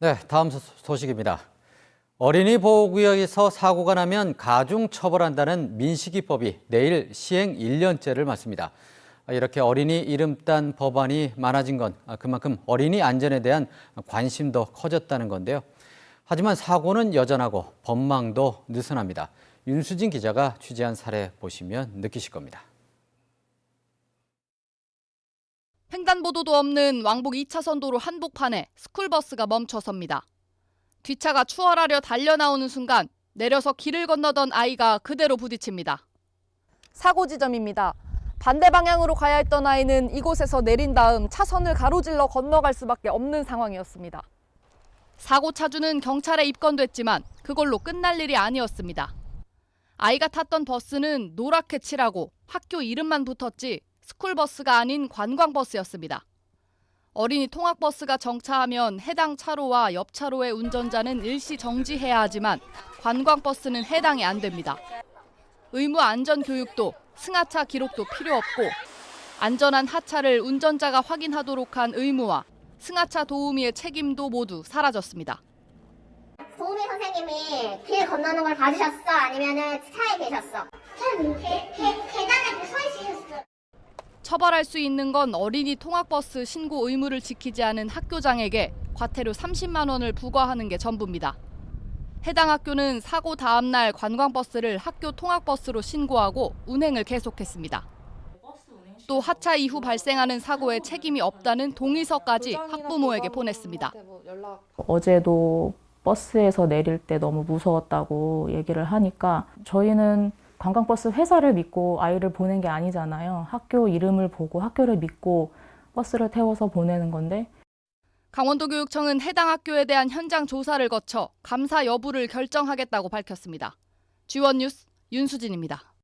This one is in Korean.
네, 다음 소- 소식입니다. 어린이 보호구역에서 사고가 나면 가중 처벌한다는 민식이법이 내일 시행 1년째를 맞습니다. 이렇게 어린이 이름 딴 법안이 많아진 건 그만큼 어린이 안전에 대한 관심도 커졌다는 건데요. 하지만 사고는 여전하고 법망도 느슨합니다. 윤수진 기자가 취재한 사례 보시면 느끼실 겁니다. 횡단보도도 없는 왕복 2차선 도로 한복판에 스쿨버스가 멈춰섭니다. 뒷차가 추월하려 달려 나오는 순간 내려서 길을 건너던 아이가 그대로 부딪힙니다. 사고 지점입니다. 반대 방향으로 가야 했던 아이는 이곳에서 내린 다음 차선을 가로질러 건너갈 수밖에 없는 상황이었습니다. 사고 차주는 경찰에 입건됐지만 그걸로 끝날 일이 아니었습니다. 아이가 탔던 버스는 노랗게 칠하고 학교 이름만 붙었지 스쿨버스가 아닌 관광버스였습니다. 어린이 통학버스가 정차하면 해당 차로와 옆 차로의 운전자는 일시 정지해야 하지만 관광버스는 해당이 안 됩니다. 의무 안전 교육도 승하차 기록도 필요 없고 안전한 하차를 운전자가 확인하도록 한 의무와 승하차 도우미의 책임도 모두 사라졌습니다. 도우미 선생님이 길 건너는 걸 봐주셨어? 아니면은 차에 계셨어? 저는 계, 계, 있으셨어요. 처벌할 수 있는 건 어린이 통학버스 신고 의무를 지키지 않은 학교장에게 과태료 30만 원을 부과하는 게 전부입니다. 해당 학교는 사고 다음 날 관광버스를 학교 통학버스로 신고하고 운행을 계속했습니다. 또 하차 이후 발생하는 사고에 책임이 없다는 동의서까지 학부모에게 보냈습니다. 어제도 버스에서 내릴 때 너무 무서웠다고 얘기를 하니까 저희는 관광버스 회사를 믿고 아이를 보낸 게 아니잖아요. 학교 이름을 보고 학교를 믿고 버스를 태워서 보내는 건데 강원도교육청은 해당 학교에 대한 현장 조사를 거쳐 감사 여부를 결정하겠다고 밝혔습니다. 지원 뉴스 윤수진입니다.